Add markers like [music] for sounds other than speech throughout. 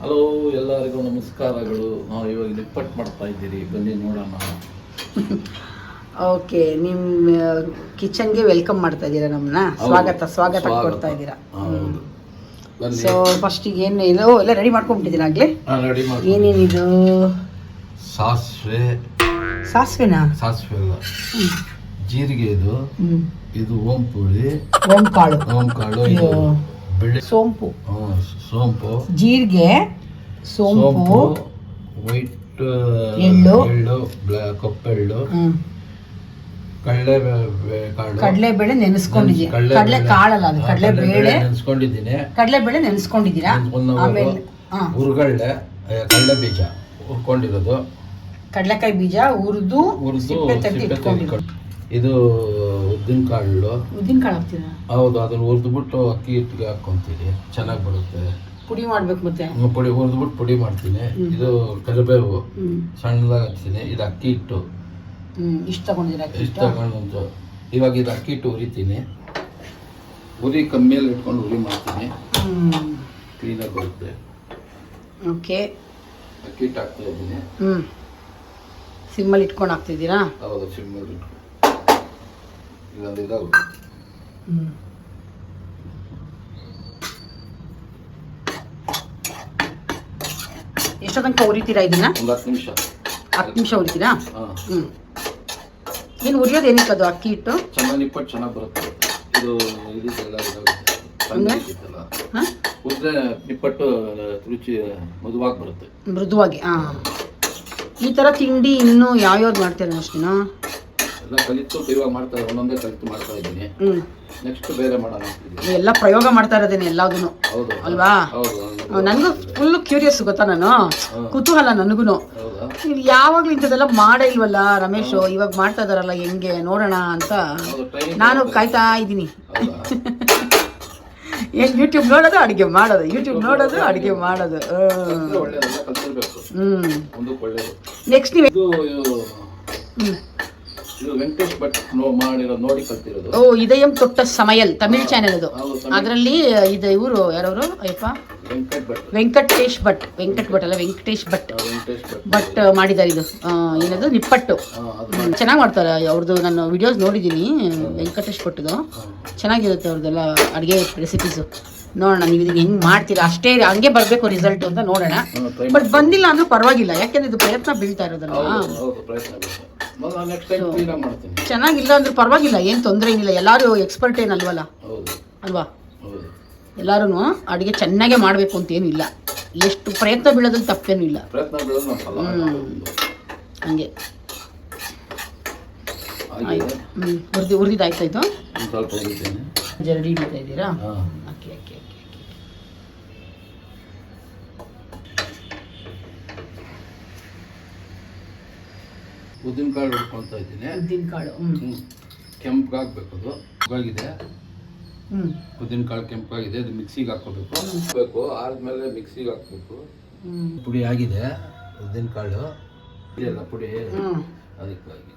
Hello ಎಲ್ಲರಿಗೂ ನಮಸ್ಕಾರಗಳು. ನಾವು ಇವಾಗ ನಿಪ್ಪಟ್ಟು ಮಾಡ್ತಾ ಇದ್ದೀರಿ. ಬನ್ನಿ ನೋಡೋಣ. ಓಕೆ ನಿಮ್ಮ ಕಿಚನ್ಗೆ ವೆಲ್ಕಮ್ ಮಾಡ್ತಾ ಇದ್ದೀರಾ ನಮ್ಮನ್ನ ಸ್ವಾಗತ ಸ್ವಾಗತ. ಕೊಡ್ತಾ ಇದ್ದೀರಾ. ಸೊ ಫಸ್ಟಿಗೆ ಏನು ಇದು ಎಲ್ಲ ರೆಡಿ ಮಾಡ್ಕೊಂಡ್ಬಿಟ್ಟಿದ್ದೀರಾ ಆಗಲೇ? ಏನೇನಿದು? ಸಾಸಿವೆ. ಸಾಸಿವೆನಾ? ಸಾಸಿವೆ ಅಲ್ಲ ಜೀರಿಗೆ ಇದು. ಇದು ಇದು ಓಂಪುಳಿ ಓಂ ಕಾಳು ಓಂ ಕಾಳು ಇದು ಬೆಳೆ ಸೋಂಪು. ಹ್ಮ್, ಸೋಂಪು. ಜೀರಿಗೆ ಸೋಂಪು. ವೈಟ್ ಎಳ್ಳು. ಎಳ್ಳು ಬ್ಲಾ- ಕಪ್ಪೆಳ್ಳು. ಹ್ಮ್. ಕಡಲೆ ಕಾಳು. ಕಡಲೆಬೇಳೆ ನೆನೆಸ್ಕೊಂಡಿದ್ದೀನಿ. ಕಡ್ಲೆ ಕಡಲೆ ಬೇಳೆ. ಕಾಳಲ್ಲ ಅದು ಕಡಲೆ ಬೇಳೆ. ನೆನ್ಸ್ಕೊಂಡಿದ್ದೀನಿ. ಕಡಲೆಬೇಳೆ ನೆನೆಸ್ಕೊಂಡಿದ್ದೀರಾ? ಒಂದು ಆಮೇಲೆ ಹಾ. ಹುರ್ಗಳ್ಳೆ ಕಡಲೆ ಬೀಜ ಹುರ್ಕೊಂಡಿರೋದು ಕಡಲೆಕಾಯಿ ಬೀಜ ಹುರಿದು ಹುರಿದು ಸಿಪ್ಪೆ ತೆಗೆದು ಸಿಪ್ಪೆ ಇಟ್ಕೊಂಡಿರೋ ತೆಗ್ದು ಇದು ಉದ್ದಿನ ಕಾಳು ಉದ್ದಿನ ಕಾಳು ಹಾಕ್ತೀರಾ? ಹೌದು ಅದನ್ನ ಹುರಿದ್ಬಿಟ್ಟು ಅಕ್ಕಿ ಹಿಟ್ಟಿಗೆ ಹಾಕ್ಕೊಂತೀನಿ ಚೆನ್ನಾಗಿ ಬರುತ್ತೆ. ಪುಡಿ ಮಾಡ್ಬೇಕು ಮತ್ತೆ? ಪುಡಿ ಹುರಿದ್ಬಿಟ್ಟು ಪುಡಿ ಮಾಡ್ತೀನಿ. ಇದು ಕರಿಬೇವು ಸಣ್ಣದಾಗಿ ಹಾಕ್ತೀನಿ. ಇದು ಅಕ್ಕಿ ಹಿಟ್ಟು. ಇಷ್ಟ ತಗೊಂಡಿದ್ದೀರಾ ಇಷ್ಟ ತಗೊಂಡು ಇವಾಗ ಇದು ಅಕ್ಕಿ ಹಿಟ್ಟು ಉರಿತೀನಿ. ಉರಿ ಕಮ್ಮಿಯಲ್ಲಿ ಇಟ್ಕೊಂಡು ಉರಿ ಮಾಡ್ತೀನಿ. ಕ್ಲೀನಾಗಿ ಬರುತ್ತೆ. ಓಕೆ. ಅಕ್ಕಿ ಹಿಟ್ಟು ಹಾಕ್ತಾ ಇದ್ದೀನಿ. ಹ್ಮ್. ಸಿಮ್ಮಲ್ಲಿ ಇಟ್ಕೊಂಡು ಹಾಕ್ತಿದ್ದೀರಾ? ಹೌದು ಸಿಮ್ಮಲ್ಲಿ ಇಟ್ಟು ಇಲ್ಲೊಂದು ಇದಾವೆ ಹ್ಮ್. ಎಷ್ಟೋ ತನಕ ಉರಿತೀರಾ ಇದನ್ನ? ಒಂದು ಹತ್ತು ನಿಮಿಷ. ಹತ್ತು ನಿಮಿಷ ಉರಿತೀರಾ? ಹಾಂ. ಹ್ಮ್. ಏನು ಉರಿಯೋದು ಏನಕ್ಕೆ ಅದು ಅಕ್ಕಿ ಇಟ್ಟು ಚೆನ್ನಾಗಿ ನಿಪ್ಪಟ್ಟು ಚೆನ್ನಾಗಿ ಬರುತ್ತೆ. ಇದು ಇದೆಲ್ಲ? ಹಾ? ನಿಪ್ಪಟ್ಟು ರುಚಿ ಮೃದುವಾಗಿ ಬರುತ್ತೆ. ಮೃದುವಾಗಿ ಹಾಂ ಈ ಥರ ತಿಂಡಿ ಇನ್ನೂ ಯಾವ್ಯಾವ್ದು ಮಾಡ್ತೀರಾ ಅಷ್ಟೇನಾ ಎಲ್ಲ ಕಲಿತು ಇವಾಗ ಮಾಡ್ತಾ ಒಂದೊಂದೇ ಕಲಿತು ಮಾಡ್ತಾ ಇದ್ದೀನಿ. ಹ್ಮ್. ನೆಕ್ಸ್ಟ್ ಬೇರೆ ಮಾಡೋಣ ಅಂತಿದ್ದೀನಿ. ಎಲ್ಲ ಪ್ರಯೋಗ ಮಾಡ್ತಾ ಇರೋದೇನೆ ಎಲ್ಲದನ್ನು ಹೌದು ಅಲ್ವಾ? ಹೌದು. ನನಗೂ ಫುಲ್ ಕ್ಯೂರಿಯಸ್ ಗೊತ್ತಾ ನಾನು? ಕುತೂಹಲ ನನಗೂ ಹೌದಾ? ಯಾವಾಗ್ಲೂ ಇಂಥದ್ದೆಲ್ಲ ಮಾಡೇ ಇಲ್ವಲ್ಲ ರಮೇಶ್? ಇವಾಗ ಮಾಡ್ತಾ ಇದಾರಲ್ಲ ಹೆಂಗೆ? ನೋಡೋಣ ಅಂತ. ಹೌದು ನಾನು ಕಾಯ್ತಾ ಇದ್ದೀನಿ. ಹೌದಾ? ಏನ್ ಯೂಟ್ಯೂಬ್ ನೋಡೋದು ಅಡಿಗೆ ಮಾಡೋದು? ಯೂಟ್ಯೂಬ್ ನೋಡೋದು ಅಡಿಗೆ ಮಾಡೋದು. ಹ್ಮ್. ಒಳ್ಳೇದೆಲ್ಲ ಕಲ್ತಿರ್ಬೇಕು. ಹ್ಮ್. ಮುಂದಕ್ಕೆ ಒಳ್ಳೇದು ನೆಕ್ಸ್ಟ್ ನೀವು ಇದು. ಇದು ವೆಂಕಟೇಶ್ ಭಟ್ ನೋ ಮಾಡಿರೋ ನೋಡಿ ಕಲ್ತಿರೋದು ಓ ಇದಯಂ ತೊಟ್ಟ ಸಮಯಲ್ ತಮಿಳ್ ಚಾನೆಲ್ ಅದು. ಹೌದು ಅದರಲ್ಲಿ ಇದು ಇವರು ಯಾರವರು? ಅಯ್ಯಪ್ಪ. ವೆಂಕಟ್ ಭಟ್. ವೆಂಕಟೇಶ್ ಭಟ್ ವೆಂಕಟ್ ಭಟ್ ಅಲ್ಲ ವೆಂಕಟೇಶ್ ಭಟ್. ಆ, ವೆಂಕಟೇಶ್ ಭಟ್. ಮಾಡಿದ್ದಾರೆ ಇದು. ಆ, ಏನದು? ನಿಪ್ಪಟ್ಟು. ಆ, ಅದು ಚೆನ್ನಾಗಿ ಮಾಡ್ತಾರೆ. ಅವ್ರದ್ದು ನಾನು ವಿಡಿಯೋಸ್ ನೋಡಿದ್ದೀನಿ ವೆಂಕಟೇಶ್ ಭಟ್ದು. ಹಾ. ಚೆನ್ನಾಗಿರುತ್ತೆ ಅವ್ರದ್ದೆಲ್ಲ ಅಡುಗೆ ರೆಸಿಪೀಸು ನೋಡೋಣ ನೀವು ಇದಕ್ಕೆ ಹೆಂಗೆ ಮಾಡ್ತೀರಾ? ಅಷ್ಟೇ ಹಂಗೆ ಬರಬೇಕು ರಿಸಲ್ಟ್ ಅಂತ ನೋಡೋಣ. ಹಾ, try ಬಟ್ ಬಂದಿಲ್ಲ ಅಂದ್ರೂ ಪರವಾಗಿಲ್ಲ. ಯಾಕೆಂದ್ರೆ ಇದು ಪ್ರಯತ್ನ ಬೀಳ್ತಾ ಇರೋದಲ್ಲ ಹೌದು ಹೌದು ಪ್ರಯತ್ನ ಬೇಕು ಚೆನ್ನಾಗಿಲ್ಲ ಅಂದ್ರೆ ಪರವಾಗಿಲ್ಲ ಏನು ತೊಂದರೆ ಏನಿಲ್ಲ. ಎಲ್ಲರೂ ಎಕ್ಸ್ಪರ್ಟ್ ಏನಲ್ವಲ್ಲ ಅಲ್ವಾ? ಎಲ್ಲರೂ ಅಡುಗೆ ಚೆನ್ನಾಗೇ ಮಾಡಬೇಕು ಅಂತ ಇಲ್ಲ. ಎಷ್ಟು ಪ್ರಯತ್ನ ಬೀಳೋದ್ರಲ್ಲಿ ತಪ್ಪೇನು ಇಲ್ಲ. ಹಂಗೆ. ಆಯ್ತು. ಹ್ಞೂ ಹುರಿದು ಹುರಿದಾಯ್ತು ಇದು? ಜರಡಿ ಹಿಡಿತಾ ಇದ್ದೀರಾ? ಉದ್ದಿನ ಕಾಳು ಹುಡ್ಕೊಳ್ತಾ ಇದ್ದೀನಿ. ಉದ್ದಿನ ಕಾಳು ಹ್ಞೂ ಕೆಂಪಾಗಬೇಕು ಅದು. ಆಗಿದೆ ಹ್ಞೂ ಉದ್ದಿನ ಕಾಳು ಕೆಂಪಾಗಿದೆ ಅದು ಮಿಕ್ಸಿಗೆ ಹಾಕೋಬೇಕು ಹಾಕಬೇಕು. ಆದ್ಮೇಲೆ ಮಿಕ್ಸಿಗೆ ಹಾಕ್ಬೇಕು. ಪುಡಿ ಆಗಿದೆ. ಉದ್ದಿನ ಕಾಳು. ಇದೆಲ್ಲ ಪುಡಿ? ಹ್ಞೂ ಅದಕ್ಕಾಗಿ.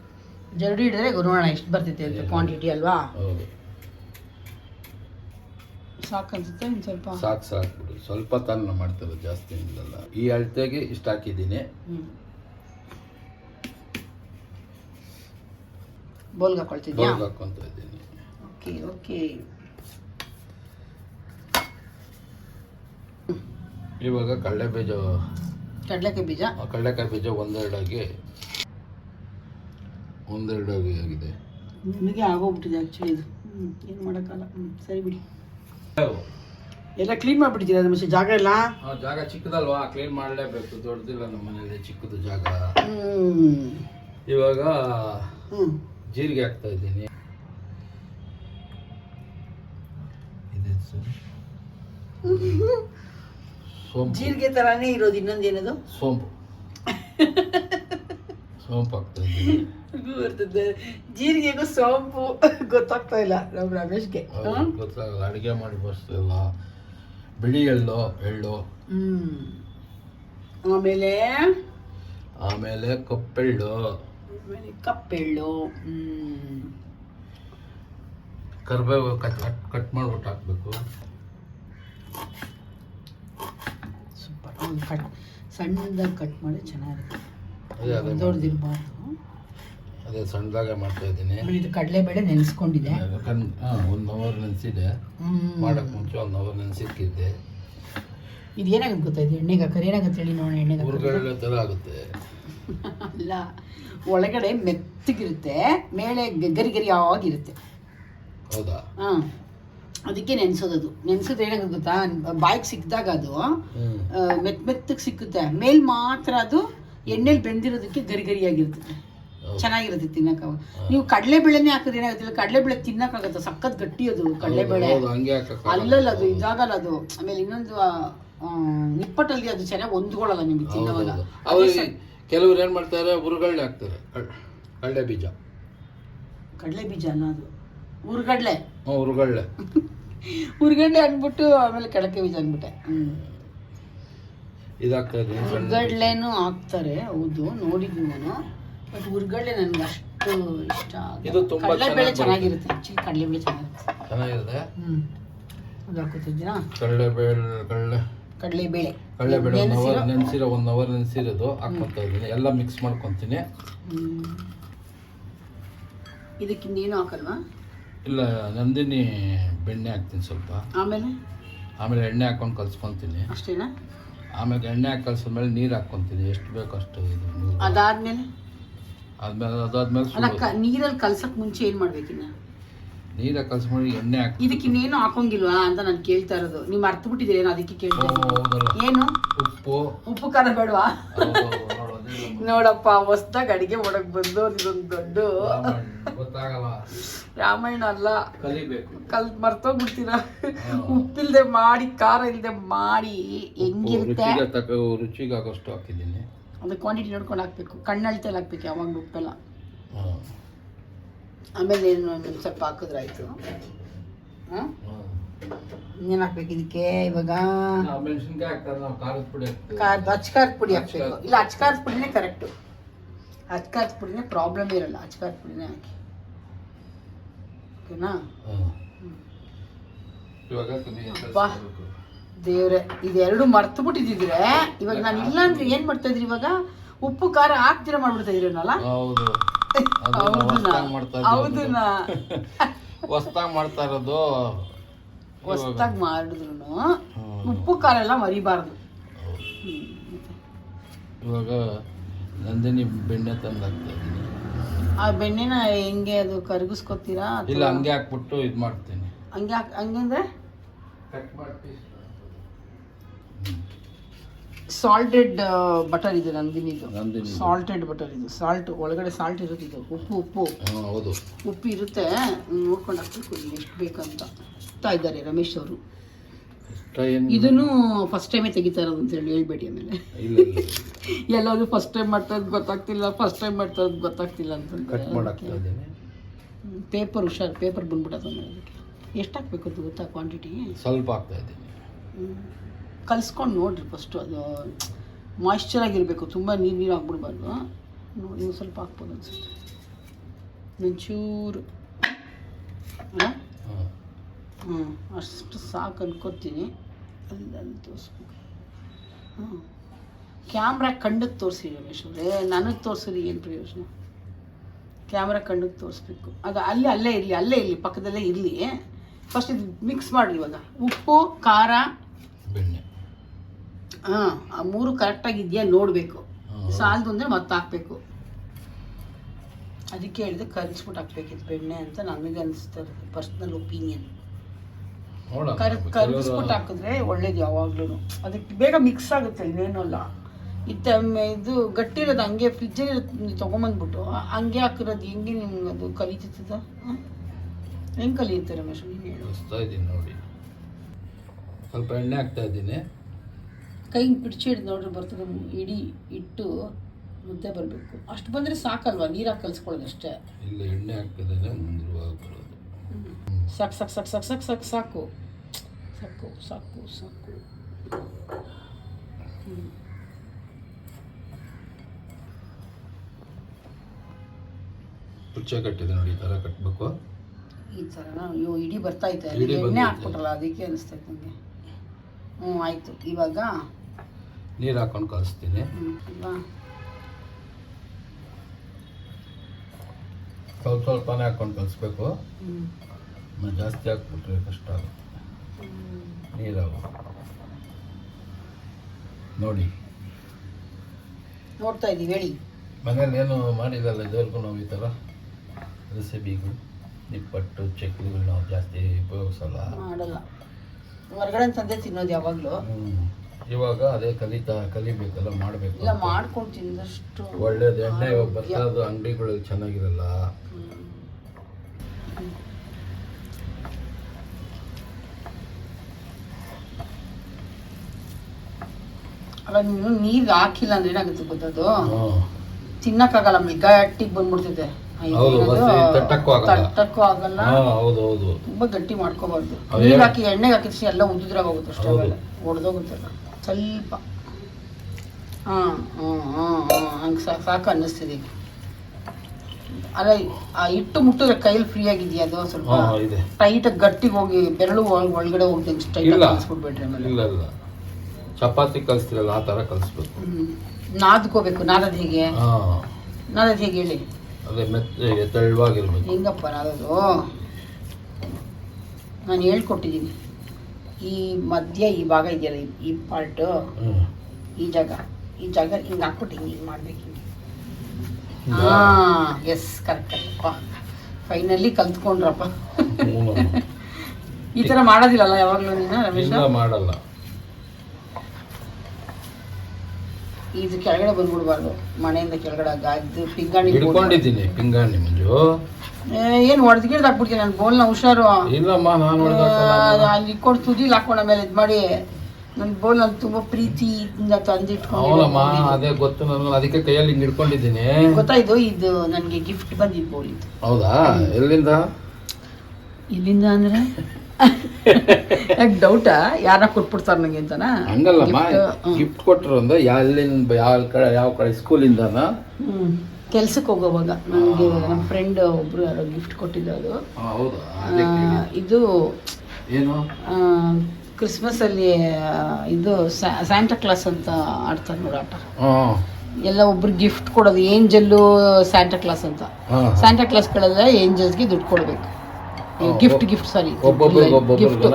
ಜರಡಿ ಹಿಡಿದ್ರೆ ನೋಡೋಣ ಎಷ್ಟು ಬರ್ತೈತೆ ಅಂತ ಕ್ವಾಂಟಿಟಿ ಅಲ್ವಾ? ಹೌದು. ಸಾಕು ಅನ್ಸುತ್ತೆ ಒಂದು ಸ್ವಲ್ಪ? ಸಾಕು ಸಾಕು ಬಿಡು. ಸ್ವಲ್ಪ ತಾನು ಮಾಡ್ತಾರೆ ಜಾಸ್ತಿ ಇಲ್ಲಲ್ಲ ಈ ಅಳತೆಗೆ ಇಷ್ಟು ಹಾಕಿದ್ದೀನಿ. ಬೋಲ್ಗೆ ಹಾಕೊಳ್ತಿದ್ಯಾ? ಬೌಲ್ ಹಾಕೊಂತ ಇದ್ದೀನಿ. Okay okay. ಇವಾಗ ಕಡಲೆ ಬೀಜ. ಕಡಲೆಕಾಯಿ ಬೀಜ? ಕಡಲೆಕಾಯಿ ಬೀಜ ಒಂದೆರಡಾಗಿ ಒಂದೆರಡಾಗಿ ಆಗಿದೆ. ನಿಮಗೆ ಆಗೋಗ್ಬಿಟ್ಟಿದೆ ಆ್ಯಕ್ಚುಲಿ ಇದು. ಏನು ಮಾಡೋಕ್ಕಲ್ಲ ಸರಿ ಬಿಡಿ. ಎಲ್ಲ ಕ್ಲೀನ್ ಮಾಡಿಬಿಟ್ಟಿದ್ದೀರಾ ನಮ್ಮ ಜಾಗ ಎಲ್ಲ ಆ, ಜಾಗ ಚಿಕ್ಕದಲ್ವಾ? ಕ್ಲೀನ್ ಮಾಡಲೇಬೇಕು. ದೊಡ್ಡದಿಲ್ಲ ನಮ್ಮ ಮನೇಲಿ ಚಿಕ್ಕದು ಜಾಗ. ಇವಾಗ ಹ್ಞೂ ಜೀರಿಗೆ ಹಾಕ್ತಾ ಇದ್ದೀನಿ. ಸೋಂಪು. ಜೀರಿಗೆ ಥರನೇ ಇರೋದು ಇನ್ನೊಂದು ಏನದು? ಸೋಂಪು. ಸೋಂಪು ಹಾಕ್ತಾ ಇದ್ದೀನಿ. ಬರ್ತದೆ. ಜೀರಿಗೆಗೂ ಸೋಂಪು. ಗೊತ್ತಾಗ್ತಾ ಇಲ್ಲ ನಮ್ಮ ರಮೇಶ್ಗೆ. ಗೊತ್ತಾಗಲ್ಲ. ಅಡುಗೆ ಮಾಡಿ ಬರ್ತಿಲ್ಲ ಬಿಳಿ ಎಳ್ಳು ಎಳ್ಳು. ಆಮೇಲೆ? ಆಮೇಲೆ ಕಪ್ಪೆಳ್ಳು. ಆಮೇಲೆ ಕಪ್ಪೆಳ್ಳು ಕರ್ಬೇವು ಕಟ್ ಕಟ್ ಕಟ್ ಮಾಡ್ಬಿಟ್ಟು ಹಾಕ್ಬೇಕು. ಸೂಪರ್. ಕಟ್ ಸಣ್ಣದಾಗಿ ಕಟ್ ಮಾಡಿ ಚೆನ್ನಾಗಿರುತ್ತೆ. ದೊಡ್ಡದಿರಬಾರ್ದು ಅದೇ ಸಣ್ಣದಾಗೆ ಮಾಡ್ತಾ ಇದ್ದೀನಿ. ಇದು ಕಡಲೆಬೇಳೆ ನೆನೆಸ್ಕೊಂಡಿದೆ ಹಾಂ ಒಂದು ಅವರ್ ನೆನೆಸಿದೆ. ಮಾಡೋಕ್ಕೆ ಮುಂಚೆ ಒಂದು ಅವರ್ ನೆನೆಸಿಕ್ಕಿದ್ದೆ ಇದು ಏನಾಗುತ್ತೆ ಗೊತ್ತಾ? ಇದು ಎಣ್ಣೆಗೆ ಹಾಕೋದು ಏನಾಗುತ್ತೆ ಹೇಳಿ ನೋಡಿ ಎಣ್ಣೆಗೆ ಹಾಕೋದು. ಥರ ಆಗುತ್ತೆ. [laughs] ಅಲ್ಲ. ಒಳಗಡೆ ಮೆತ್ತಗಿರುತ್ತೆ ಮೇಲೆ ಗ- ಗರಿ ಗರಿ ಆಗಿರುತ್ತೆ ಹೌದಾ? ಹಾಂ. ಅದಕ್ಕೆ ನೆನೆಸೋದದು. ನೆನೆಸೋದು ಏನಾಗುತ್ತೆ ಗೊತ್ತಾ? ಬಾಯಿಗೆ ಸಿಕ್ಕಿದಾಗ ಅದು ಮೆತ್ ಮೆತ್ತ ಮೆತ್ತಗೆ ಸಿಕ್ಕುತ್ತೆ. ಮೇಲ್ ಮಾತ್ರ ಅದು ಎಣ್ಣೆಲಿ ಬೆಂದಿರೋದಕ್ಕೆ ಗರಿ ಗರಿಯಾಗಿರ್ತದೆ ಚೆನ್ನಾಗಿರುತ್ತೆ ತಿನ್ನಕ ನೀವು ಕಡಲೆಬೇಳೆನೇ ಹಾಕಿದ್ರೆ ಏನಾಗುತ್ತೆ? ಕಡಲೆಬೇಳೆ ತಿನ್ನಕ್ಕಾಗತ್ತೆ? ಸಖತ್ ಗಟ್ಟಿ ಅದು ಕಡಲೆಬೇಳೆ. ಅಲ್ಲಲ್ಲ ಅದು ಇದಾಗಲ್ಲ ಅದು. ಆಮೇಲೆ ಇನ್ನೊಂದು ನಿಪ್ಪಟ್ಟಲ್ಲಿ ಅದು ಚೆನ್ನಾಗಿ ಹೊಂದ್ಕೊಳ್ಳಲ್ಲ ನಿಮಗೆ ತಿನ್ನೋವಾಗ. ಕೆಲವ್ರು ಏನು ಮಾಡ್ತಾರೆ ಉರುಗಡಲೆ ಹಾಕ್ತಾರೆ. ಕಡ್- ಕಡಲೆ ಬೀಜ. ಕಡಲೆ ಬೀಜ ಅನ್ನೋದು. ಅದು ಹುರ್ಗಡ್ಲೆ ಹ್ಞೂ ಉರುಗಡಲೆ ಹುರ್ಗಡ್ಲೆ ಅಂದ್ಬಿಟ್ಟು ಆಮೇಲೆ ಕಡಲೆ ಬೀಜ ಅಂದ್ಬಿಟ್ಟೆ ಇದಾಗ್ತದೆ. ಹುರ್ಗಡ್ಲೆನೂ ಹಾಕ್ತಾರೆ ಹೌದು ನೋಡಿದ್ವಿ ನಾನು. ಬಟ್ ಹುರ್ಗಡ್ಲೆ ನನಗೆ ಅಷ್ಟು ಇಷ್ಟ ಇದು ತುಂಬ ಕಡಲೆಬೇಳೆ ಚೆನ್ನಾಗಿ ಚೆನ್ನಾಗಿರುತ್ತೆ. ಆ್ಯಕ್ಚುಲಿ ಕಡಲೆಬೇಳೆ ಚೆನ್ನಾಗಿರುತ್ತೆ. ಚೆನ್ನಾಗಿರುತ್ತೆ. ಹ್ಞೂ ಅದು ಹಾಕೋತಿದ್ದೀರಾ ಕಡಲೆಬೇಳೆ ಕಡಲೆ. ಕಡಲೆಬೇಳೆ ಕಡಲೆಬೇಳೆ ಒನ್ ಅವರ್ ನೆನೆಸಿರೋ ಒನ್ ಅವರ್ ನೆನೆಸಿರೋದು. ಹಾಕ್ಕೊತಾ ಇದ್ದೀನಿ. ಎಲ್ಲ ಮಿಕ್ಸ್ ಮಾಡ್ಕೊತೀನಿ. ಇದಕ್ಕೆ ಇನ್ನೇನು ಹಾಕಲ್ವಾ? ಇಲ್ಲ ನಂದಿನಿ ಬೆಣ್ಣೆ ಹಾಕ್ತೀನಿ ಸ್ವಲ್ಪ. ಆಮೇಲೆ? ಆಮೇಲೆ ಎಣ್ಣೆ ಹಾಕೊಂಡು ಕಲ್ಸ್ಕೊತೀನಿ. ಅಷ್ಟೇನಾ? ಆಮೇಲೆ ಎಣ್ಣೆ ಹಾಕಿ ಕಲ್ಸಿದ್ಮೇಲೆ ನೀರು ಹಾಕ್ಕೊತೀನಿ. ಎಷ್ಟು ಬೇಕು ಅಷ್ಟು ಇದು ನೀರು. ಅದಾದ್ಮೇಲೆ? ಆದ್ಮೇಲೆ ಅದಾದ್ಮೇಲೆ ನೀರಲ್ಲಿ ಕಲ್ಸಕ್ಕೆ ಮುಂಚೆ ಏನು ಮಾಡ್ಬೇಕಿನ್ನ? ನೀರು ಹಾಕಿ ಕಲ್ಸ್ಕೊಂಡು ಎಣ್ಣೆ ಹಾಕಿ ಇದಕ್ಕೆ ಇನ್ನೇನು ಹಾಕೋಂಗಿಲ್ವಾ ಅಂತ ನಾನು ಕೇಳ್ತಾ ಇರೋದು. ನೀವು ಮರ್ತು ಬಿಟ್ಟಿದ್ದೀರೇನೋ ಅದಕ್ಕೆ ಕೇಳ್ತಾ ಇದ್ದೀನಿ. ಏನು? ಉಪ್ಪು. ಉಪ್ಪು ಖಾರ ಬೇಡವಾ? ನೋಡಪ್ಪ ಹೊಸ್ದಾಗ ಅಡಿಗೆ ಮಾಡಕ್ ಬಂದು ಇದೊಂದು ದೊಡ್ಡ ರಾಮಾಯಣ. ಗೊತ್ತಾಗಲ್ಲ. ರಾಮಾಯಣ ಅಲ್ಲ. ಕಲಿಬೇಕು. ಕಲ್ ಮರ್ತೋಗ್ಬಿಡ್ತೀರಾ? ಉಪ್ಪಿಲ್ದೆ ಮಾಡಿ ಖಾರ ಇಲ್ದೆ ಮಾಡಿ ಹೆಂಗಿರುತ್ತೆ? ರುಚಿಗೆ ತಕ್ಕ ರುಚಿಗೆ ಆಗೋಷ್ಟು ಹಾಕಿದ್ದೀನಿ. ಅದು ಕ್ವಾಂಟಿಟಿ ನೋಡ್ಕೊಂಡು ಹಾಕ್ಬೇಕು. ಕಣ್ಣಳ್ತೆಲ್ಲ ಹಾಕ್ಬೇಕು ಯಾವಾಗ ಉಪ್ಪೆಲ್ಲ. ಆಮೇಲೆ ಏನು ಒಂದು ಸ್ವಲ್ಪ ಹಾಕಿದ್ರಾಯ್ತು ಹಾಂ? ಇನ್ನೇನು ಹಾಕ್ಬೇಕು ಇದಕ್ಕೆ? ಇವಾಗ ಖಾರದ ಅಚ್ಕಾರದ ಪುಡಿ ಹಾಕ್ಬೇಕು. ಇಲ್ಲ ಅಚ್ಕಾರದ ಪುಡಿನೇ ಕರೆಕ್ಟು. ಅಚ್ಕಾರದ ಪುಡಿನೇ ಪ್ರಾಬ್ಲಮ್ ಇರಲ್ಲ. ಅಚ್ಕಾರದ ಪುಡಿನೇ ಹಾಕಿ. ಓಕೆನಾ. ಸೇರ್ಬೇಕು. ದೇವ್ರೆ ಇದೆರಡು ಮರ್ತು ಬಿಟ್ಟಿದ್ರೆ ಇವಾಗ ನಾನು ಇಲ್ಲ ಅಂದ್ರೆ ಏನ್ ಮಾಡ್ತಾ ಇದ್ರಿ ಇವಾಗ? ಉಪ್ಪು ಖಾರ ಹಾಕ್ತಿರ ಮಾಡ್ಬಿಡ್ತಾ ಇದ್ರಿ ಹೌದನಾ ಹೊಸ್ದಾಗ್ ಮಾಡ್ತಾ [laughs] ಹೊಸ್ದಾಗ್ ಮಾಡ್ತಾ ಇರೋದು. ಹೊಸ್ದಾಗ್ ಮಾಡಿದ್ರು ಉಪ್ಪು ಕಾಲೆಲ್ಲ ಎಲ್ಲ ಮರಿಬಾರ್ದು. ಇವಾಗ ನಂದಿನಿ ಬೆಣ್ಣೆ ತಂದು ಆ ಬೆಣ್ಣೆನ ಹೆಂಗೆ ಅದು ಕರಗಿಸ್ಕೊತೀರಾ ಇಲ್ಲ ಹಂಗೆ ಹಾಕ್ಬಿಟ್ಟು ಇದು ಮಾಡ್ತೀನಿ ಹಂಗೆ ಹಾಕ್- ಹಂಗಂದ್ರೆ ಕಟ್ ಮಾಡಿ ಸಾಲ್ಟೆಡ್ ಬಟರ್ ಇದೆ ನಂದಿನಿದು. ನಂದಿನಿ ಸಾಲ್ಟೆಡ್ ಬಟರ್ ಇದು. ಸಾಲ್ಟ್ ಒಳಗಡೆ ಸಾಲ್ಟ್ ಇರುತ್ತೆ ಇದು. ಉಪ್ಪು ಉಪ್ಪು. ಹಾಂ ಹೌದು. ಉಪ್ಪು ಇರುತ್ತೆ. ನೋಡ್ಕೊಂಡು ಹಾಕ್ಬೇಕು ಇಲ್ಲಿ ಎಷ್ಟು ಬೇಕಂತ. ಹಾಕ್ತಾ ಇದ್ದಾರೆ ರಮೇಶ್ ಅವರು. ಏನು ಇದನ್ನು ಫಸ್ಟ್ ಟೈಮೇ ತೆಗಿತಾ ಇರೋದು ಅಂತ ಹೇಳಿ ಹೇಳ್ಬೇಡಿ ಆಮೇಲೆ. ಇಲ್ಲ ಇಲ್ಲ. ಎಲ್ಲಾದ್ರೂ ಫಸ್ಟ್ ಟೈಮ್ ಮಾಡ್ತಾ ಇರೋದು ಗೊತ್ತಾಗ್ತಿಲ್ಲ ಫಸ್ಟ್ ಟೈಮ್ ಮಾಡ್ತಾ ಇರೋದು ಗೊತ್ತಾಗ್ತಿಲ್ಲ ಅಂತ ಕಟ್ ಮಾಡಾಕ್ತಾ ಇದ್ದೀನಿ. ಪೇಪರ್ ಹುಷಾರು ಪೇಪರ್ ಬಂದ್ಬಿಟ್ಟದ ಎಷ್ಟು ಹಾಕ್ಬೇಕು ಅಂತ ಗೊತ್ತಾ ಕ್ವಾಂಟಿಟಿ ಸ್ವಲ್ಪ ಹಾಕ್ತಾ ಇದ್ದೀನಿ. ಕಲಿಸ್ಕೊಂಡು ನೋಡಿರಿ ಫಸ್ಟು ಅದು. ಮಾಯ್ಶ್ಚರ್ ಆಗಿರಬೇಕು, ತುಂಬ ನೀರು ನೀರು ಹಾಕ್ಬಿಡ್ಬಾರ್ದು ನೋಡಿ ನೀವು ಸ್ವಲ್ಪ ಹಾಕ್ಬೋದು ಅನ್ಸುತ್ತೆ. ಒಂಚೂರು. ಹ್ಞೂ ಅಷ್ಟು ಸಾಕು ಅನ್ಕೋತೀನಿ. ಅಲ್ಲಿ ಅಲ್ಲಿ ತೋರಿಸ್ಬೇಕು ಹ್ಞೂ ಕ್ಯಾಮ್ರಾ ಕಣ್ಣಕ್ಕೆ ತೋರಿಸಿ ರಮೇಶ್ ಅವರೇ. ನನಗೆ ತೋರಿಸೋದು ಏನು ಪ್ರಯೋಜನ? ಕ್ಯಾಮ್ರಾ ಕಂಡಕ್ಕೆ ತೋರಿಸ್ಬೇಕು. ಅದು ಅಲ್ಲಿ, ಅಲ್ಲೇ ಇರಲಿ ಅಲ್ಲೇ ಇರಲಿ, ಪಕ್ಕದಲ್ಲೇ ಇರಲಿ. ಫಸ್ಟ್ ಇದು ಮಿಕ್ಸ್ ಮಾಡಿ ಇವಾಗ. ಉಪ್ಪು, ಖಾರ, ಬೆಣ್ಣೆ. ಹಾಂ ಆ ಮೂರು ಕರೆಕ್ಟಾಗಿ ಇದೆಯಾ ನೋಡಬೇಕು. ಸಾಲದು ಅಂದರೆ ಮತ್ತೆ ಹಾಕಬೇಕು. ಅದಕ್ಕೆ ಹೇಳಿದೆ ಕರಿಸ್ಬಿಟ್ಟು ಹಾಕ್ಬೇಕಿತ್ತು ಬೆಣ್ಣೆ ಅಂತ ನನಗೆ ಅನಿಸ್ತದೆ ಪರ್ಸ್ನಲ್ ಒಪಿನಿಯನ್ ಕರ್ ಕೆಲವರು ಹಾಕಿದ್ರೆ ಒಳ್ಳೇದು ಯಾವಾಗ್ಲೂ ಅದಕ್ಕೆ ಬೇಗ ಮಿಕ್ಸ್ ಆಗುತ್ತೆ ಇನ್ನೇನು ಅಲ್ಲ ಇತ್ತ ಇದು ಗಟ್ಟಿರೋದು ಹಂಗೆ ಫ್ರಿಜ್ಜಲ್ಲಿ ತೊಗೊಂಬಂದ್ಬಿಟ್ಟು ಹಂಗೆ ಹಾಕಿರೋದು ಹೆಂಗೆ ನಿಮ್ಗೆ ಅದು ಕಲಿತದ? ಹೆಂಗೆ ಕಲಿಯುತ್ತೆ ರಮೇಶ್ ನೀನು ಹೇಳಿ. ನೋಡಿ. ಸ್ವಲ್ಪ ಎಣ್ಣೆ ಹಾಕ್ತಾ ಇದ್ದೀನಿ. ಕೈ ಬಿಡ್ಚಿ ಹಿಡ್ದು ನೋಡ್ರಿ ಬರ್ತದೆ ಇಡೀ ಇಟ್ಟು ಮುದ್ದೆ ಬರಬೇಕು. ಅಷ್ಟು ಬಂದರೆ ಸಾಕಲ್ವಾ? ನೀರಾಗಿ ಕಲಿಸ್ಕೊಳ್ಳೋದು ಅಷ್ಟೇ. ಇಲ್ಲ ಎಣ್ಣೆ ಮುಂದಿರುವಾಗ ಸಕ್ ಸಾಕು ಸಾಕು ಸಾಕು ಸಾಕು ಸಾಕು ಸಾಕು. ಸಾಕು ಸಾಕು ಸಾಕು. ಸಾಕು ಕುಚ್ಚೆ ಕಟ್ಟಿದೆ ನೋಡಿ ಈ ಥರ ಕಟ್ಟಬೇಕು ಈ ಥರನಾ ಅಯ್ಯೋ ಇಡೀ ಬರ್ತಾ ಇತ್ತು. ಎಣ್ಣೆ. ಹಾಕ್ಬಿಟ್ರಲ್ಲ ಅದಕ್ಕೆ ಅನಿಸ್ತೈತೆ ನನಗೆ ಹ್ಞೂ ಆಯಿತು. ಇವಾಗ ನೀರು ಹಾಕೊಂಡು ಕಲಿಸ್ತೀನಿ ಸ್ವಲ್ಪ ಸ್ವಲ್ಪನೇ ಹಾಕೊಂಡು ಕಲಿಸ್ಬೇಕು. ಜಾಸ್ತಿ ಹಾಕ್ಬಿಟ್ರೆ ಕಷ್ಟ ಆಗುತ್ತೆ. ನೀರು ನೋಡಿ. ನೋಡ್ತಾ ಇದೀವಿ ಹೇಳಿ. ಮನೇಲಿ ಏನು ಮಾಡಿದಲ್ಲ ಇದುವರೆಗೂ ನಾವು ಈ ಥರ? ರೆಸಿಪಿಗಳು ನಿಪ್ಪಟ್ಟು ಚಕ್ಲಿಗಳು ನಾವು ಜಾಸ್ತಿ ಉಪಯೋಗಿಸಲ್ಲ. ಮಾಡಲ್ಲ. ಹೊರಗಡೆ ತಂದೆ ತಿನ್ನೋದು ಯಾವಾಗಲೂ. ಇವಾಗ ಅದೇ ಕಲಿತಾ ಕಲಿಬೇಕಲ್ಲ ಮಾಡಬೇಕು ಇಲ್ಲ ಮಾಡ್ಕೊಂಡು ತಿಂದಷ್ಟು ಒಳ್ಳೇದು ಎಣ್ಣೆ ಬರ್ತದ ಅಂಗಡಿಗಳು ಚೆನ್ನಾಗಿರಲ್ಲ. ನೀರ್ ಅಲ್ಲ ನೀನು ನೀರು ಹಾಕಿಲ್ಲ ಅಂದ್ರೆ ಏನಾಗುತ್ತೆ ಗೊತ್ತದು? ತಿನ್ನಕಾಗಲ್ಲ ತಿನ್ನಕ್ಕಾಗಲ್ಲ ಗಟ್ಟಿಗೆ ಬಂದ್ಬಿಡ್ತದೆ ತಟ್ಟಕ್ಕೂ ಆಗಲ್ಲ. ತುಂಬಾ ಗಟ್ಟಿ ಮಾಡ್ಕೋಬಾರ್ದು. ನೀರು ಹಾಕಿ ಎಣ್ಣೆಗೆ ಹಾಕಿದ್ರೆ ಎಲ್ಲ ಉದ್ದುದ್ರಾಗ ಹೋಗುತ್ತೆ ಅಷ್ಟೇ ಒಡೆದೋಗುತ್ತಲ್ಲ ಸ್ವಲ್ಪ. ಹಾಂ ಹ್ಞೂ ಹಾಂ ಹ್ಞೂ ಹಂಗೆ ಸಾಕು ಸಾಕು ಅನ್ನಿಸ್ತಿದೆ. ಈಗ ಅಲ್ಲ ಆ ಹಿಟ್ಟು ಮುಟ್ಟಿದ್ರೆ ಕೈಲಿ ಫ್ರೀ ಆಗಿದೆಯಾ ಅದು ಸ್ವಲ್ಪ ಟೈಟ್ ಗಟ್ಟಿಗೆ ಹೋಗಿ ಬೆರಳು ಒಳಗ್- ಒಳಗಡೆ ಹೋಗಿ ಟೈಟ್ ಇಲ್ಲ. ಕಲಿಸ್ಬಿಡ್ಬೇಡ್ರಿ ಆಮೇಲೆ. ಇಲ್ಲ ಇಲ್ಲ. ಚಪಾತಿ ಕಲಿಸ್ತಿರಲ್ಲ ಆ ಥರ ಕಲಿಸ್ಬೇಕು. ನಾದ್ಕೋಬೇಕು ನಾದದು ಹೇಗೆ? ನಾದದು ಹೇಗೆ ಹೇಳಿ? ಅದೇ ಮೆತ್ತೆ ತೆಳುವಾಗಿರ್ಬೇಕು. ಹೆಂಗಪ್ಪ ನಾದದು? ನಾನು ಹೇಳ್ಕೊಟ್ಟಿದ್ದೀನಿ ಈ ಮಧ್ಯ ಈ ಭಾಗ ಇದೆಯಲ್ಲ ಈ- ಈ ಪಾರ್ಟು ಈ ಜಾಗ. ಈ ಜಾಗ ಹಿಂಗೆ ಹಾಕ್ಬಿಟ್ಟು ಹಿಂಗೆ ಹಿಂಗೆ ಮಾಡ್ಬೇಕು ಹಿಂಗೆ. ಹಾಂ ಎಸ್ ಕರೆಕ್ಟ್ ಅಪ್ಪ ಫೈನಲಿ ಕಲ್ತ್ಕೊಂಡ್ರಪ್ಪ. ಈ ಥರ ಮಾಡೋದಿಲ್ಲಲ್ಲ ಯಾವಾಗಲೂ ನೀನು ರಮೇಶ? ಇಲ್ಲ ಮಾಡಲ್ಲ. ಇದು ಕೆಳಗಡೆ ಬಂದ್ಬಿಡ್ಬಾರ್ದು. ಮನೆಯಿಂದ ಕೆಳಗಡೆ ಗಾದ್ದು ಪಿಂಗಾಣಿ ಹಿಡ್ಕೊಂಡಿದ್ದೀನಿ ಪಿಂಗಾಣಿ ಮಂಜು. ಏನು ಹೊಡೆದ್ಗಿಡ್ದು ಹಾಕ್ಬಿಡ್ತೀನಿ ನನ್ನ ಬೋಲ್ನ ಹುಷಾರು. ಇಲ್ಲಮ್ಮ ನಾನು ಅಲ್ಲಿ ಕೊಡ್ ತುದಿಲ್ ಹಾಕೋಣ ಮೇಲೆ ಇದು ಮಾಡಿ. ನನ್ನ ಬೋಲ್ ನಾನು ತುಂಬ ಪ್ರೀತಿಯಿಂದ ಅವನಮ್ಮ ತಂದಿಟ್ಕೊಂಡು ಅದೇ ಗೊತ್ತು ನನಗೆ. ಅದಕ್ಕೆ ಕೈಯಲ್ಲಿ ಹಿಂಗೆ ಹಿಡ್ಕೊಂಡಿದ್ದೀನಿ. ಗೊತ್ತಾಯ್ತು ಇದು ನನಗೆ ಗಿಫ್ಟ್ ಬಂದಿದ್ದು ಬೋಲ್ ಇದು. ಹೌದಾ? ಎಲ್ಲಿಂದ? ಇಲ್ಲಿಂದ ಅಂದ್ರೆ? [laughs] ಯಾಕೆ ಡೌಟಾ ಯಾರ ಕೊಟ್ಬಿಡ್ತಾರೆ ನನಗೆ ಅಂತನಾ? ಹಂಗಲ್ಲಮ್ಮ ಗಿಫ್ಟ್ ಕೊಟ್ಟರು ಅಂದ್ರೆ ಎಲ್ಲಿಂದ ಯಾವ ಕಡೆ ಯಾವ ಕಡೆ ಸ್ಕೂಲಿಂದನಾ ಹ್ಞೂ ಕೆಲ್ಸಕ್ಕೆ ಹೋಗೋವಾಗ ನನಗೆ ನಮ್ಮ ಫ್ರೆಂಡ್ ಒಬ್ರು ಯಾರೋ ಗಿಫ್ಟ್ ಕೊಟ್ಟಿದ್ದು ಅದು ಇದು ಏನು? ಕ್ರಿಸ್ಮಸಲ್ಲಿ ಇದು ಸ್ಯಾಂಟಾ ಕ್ಲಾಸ್ ಅಂತ ಆಡ್ತಾರೆ ನೋಡಿ ಆಟ. ಎಲ್ಲ ಒಬ್ರು ಗಿಫ್ಟ್ ಕೊಡೋದು ಏಂಜಲ್ಲು ಸ್ಯಾಂಟಾ ಕ್ಲಾಸ್ ಅಂತ. ಸ್ಯಾಂಟಾ ಕ್ಲಾಸ್ಗಳೆಲ್ಲ ಏಂಜಲ್ಸ್ಗೆ ದುಡ್ಡು ಕೊಡಬೇಕು. Gift gift sorry gift?